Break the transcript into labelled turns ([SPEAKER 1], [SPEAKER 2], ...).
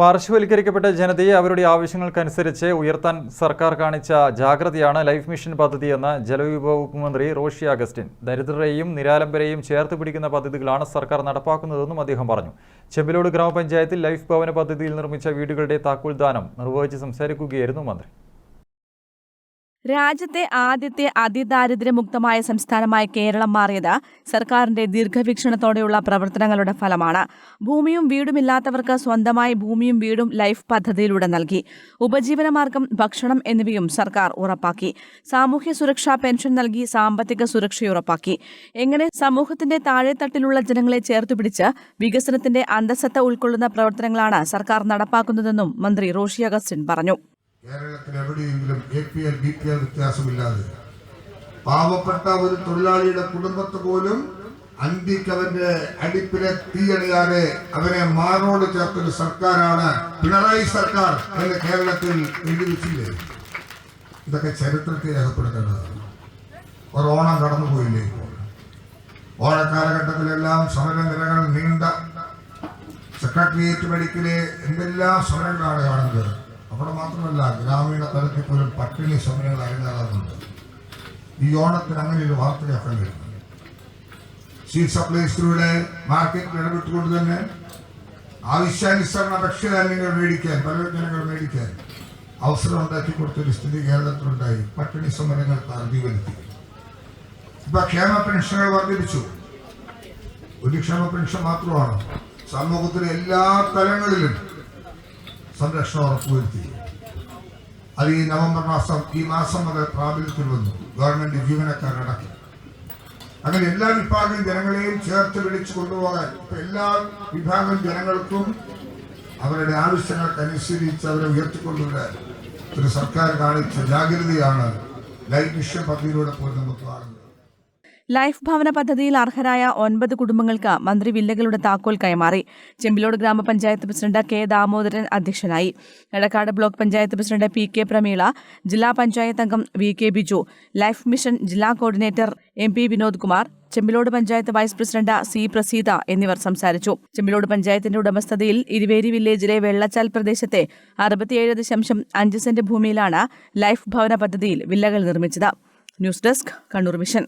[SPEAKER 1] പാർശ്വവൽക്കരിക്കപ്പെട്ട ജനതയെ അവരുടെ ആവശ്യങ്ങൾക്കനുസരിച്ച് ഉയർത്താൻ സർക്കാർ കാണിച്ച ജാഗ്രതയാണ് ലൈഫ് മിഷൻ പദ്ധതിയെന്ന് ജലവിഭവ വകുപ്പ് മന്ത്രി റോഷി അഗസ്റ്റിൻ. ദരിദ്രരെയും നിരാലംബരെയും ചേർത്ത് പിടിക്കുന്ന പദ്ധതികളാണ് സർക്കാർ നടപ്പാക്കുന്നതെന്നും അദ്ദേഹം പറഞ്ഞു. ചെമ്പിലോട് ഗ്രാമപഞ്ചായത്തിൽ ലൈഫ് ഭവന പദ്ധതിയിൽ നിർമ്മിച്ച വീടുകളുടെ താക്കോൽദാനം നിർവഹിച്ച് സംസാരിക്കുകയായിരുന്നു മന്ത്രി.
[SPEAKER 2] രാജ്യത്തെ ആദ്യത്തെ അതിദാരിദ്ര്യമുക്തമായ സംസ്ഥാനമായി കേരളം മാറിയത് സർക്കാരിന്റെ ദീർഘവീക്ഷണത്തോടെയുള്ള പ്രവർത്തനങ്ങളുടെ ഫലമാണ്. ഭൂമിയും വീടുമില്ലാത്തവർക്ക് സ്വന്തമായി ഭൂമിയും വീടും ലൈഫ് പദ്ധതിയിലൂടെ നൽകി. ഉപജീവനമാർഗം ഭക്ഷണം എന്നിവയും സർക്കാർ ഉറപ്പാക്കി. സാമൂഹ്യ സുരക്ഷാ പെൻഷൻ നൽകി സാമ്പത്തിക സുരക്ഷയുറപ്പാക്കി എങ്ങനെ സമൂഹത്തിന്റെ താഴെത്തട്ടിലുള്ള ജനങ്ങളെ ചേർത്തുപിടിച്ച് വികസനത്തിന്റെ അന്തസത്ത ഉൾക്കൊള്ളുന്ന പ്രവർത്തനങ്ങളാണ് സർക്കാർ നടപ്പാക്കുന്നതെന്നും മന്ത്രി റോഷി അഗസ്റ്റിൻ പറഞ്ഞു.
[SPEAKER 3] കേരളത്തിൽ എവിടെയെങ്കിലും A P L B P L വ്യത്യാസമില്ലാതെ പാവപ്പെട്ട ഒരു തൊഴിലാളിയുടെ കുടുംബത്ത് പോലും അന്തിക്ക് അവന്റെ അടിപ്പിലെ തീയണിയാതെ അവനെ മാറോട് ചേർത്തൊരു സർക്കാരാണ് പിണറായി സർക്കാർ എന്ന് കേരളത്തിൽ എഴുതിച്ചില്ലേ ഇതൊക്കെ ചരിത്രത്തിൽ രേഖപ്പെടുത്തേണ്ടതാണ്. ഒരു ഓണം കടന്നുപോയില്ലേ? ഇപ്പോൾ ഓണക്കാലഘട്ടത്തിലെല്ലാം സമരനിരകൾ നീണ്ട സെക്രട്ടേറിയറ്റ് മെഡിക്കൽ എന്തെല്ലാം സമരങ്ങളാണ് കാണുന്നത്? പട്ടിണി സമരങ്ങൾ അരങ്ങേറാറുണ്ട്. ഈ ഓണത്തിന് അങ്ങനെ ഒരു വാർത്തയാക്കാൻ വരുന്നത് സീ സപ്ലൈസിലൂടെ മാർക്കറ്റിൽ ഇടപെട്ടുകൊണ്ട് തന്നെ ആവശ്യാനുസരണ ഭക്ഷ്യധാന്യങ്ങൾ മേടിക്കാൻ പലവ്യഞ്ജനങ്ങൾ മേടിക്കാൻ അവസരം ഉണ്ടാക്കി കൊടുത്തൊരു സ്ഥിതി കേരളത്തിലുണ്ടായി. പട്ടിണി സമരങ്ങൾ അറുതി വരുത്തി ഇപ്പൊ ക്ഷേമ പെൻഷനുകൾ വർദ്ധിപ്പിച്ചു. ഒരു ക്ഷേമ പെൻഷൻ മാത്രമാണ്. സമൂഹത്തിലെ എല്ലാ തലങ്ങളിലും സംരക്ഷണം ഉറപ്പുവരുത്തി. അത് ഈ നവംബർ മാസം ഈ മാസം അത് പ്രാബല്യത്തിൽ വന്നു. ഗവൺമെന്റ് ജീവനക്കാരടക്കം അങ്ങനെ എല്ലാ വിഭാഗം ജനങ്ങളെയും ചേർത്ത് വിളിച്ചു കൊണ്ടുപോകാൻ ഇപ്പൊ എല്ലാ വിഭാഗം ജനങ്ങൾക്കും അവരുടെ ആവശ്യങ്ങൾക്കനുസരിച്ച് അവരെ ഉയർത്തിക്കൊണ്ടുവരാൻ ഒരു സർക്കാർ കാണിച്ച ജാഗ്രതയാണ് ലൈഫ് മിഷൻ പദ്ധതിയിലൂടെ പോലും നമുക്ക് കാണുന്നത്
[SPEAKER 2] ലൈഫ് ഭവന പദ്ധതിയിൽ അർഹരായ ഒൻപത് കുടുംബങ്ങൾക്ക് മന്ത്രി വില്ലകളുടെ താക്കോൽ കൈമാറി. ചെമ്പിലോട് ഗ്രാമപഞ്ചായത്ത് പ്രസിഡന്റ് കെ ദാമോദരൻ അധ്യക്ഷനായി. Edakkad block panchayat president P K Prameela ജില്ലാ പഞ്ചായത്ത് അംഗം V K Biju life mission ജില്ലാ coordinator M P Vinod Kumar Chembilode panchayat vice president C Praseetha എന്നിവർ സംസാരിച്ചു. ചെമ്പിലോട് പഞ്ചായത്തിന്റെ ഉടമസ്ഥതയിൽ ഇരുവേരി വില്ലേജിലെ വെള്ളച്ചാൽ പ്രദേശത്തെ അറുപത്തിയേഴ് ദശാംശം അഞ്ച് സെന്റ് ഭൂമിയിലാണ് ലൈഫ് ഭവന പദ്ധതിയിൽ വില്ലകൾ നിർമ്മിച്ചത്. News desk Kannur mission.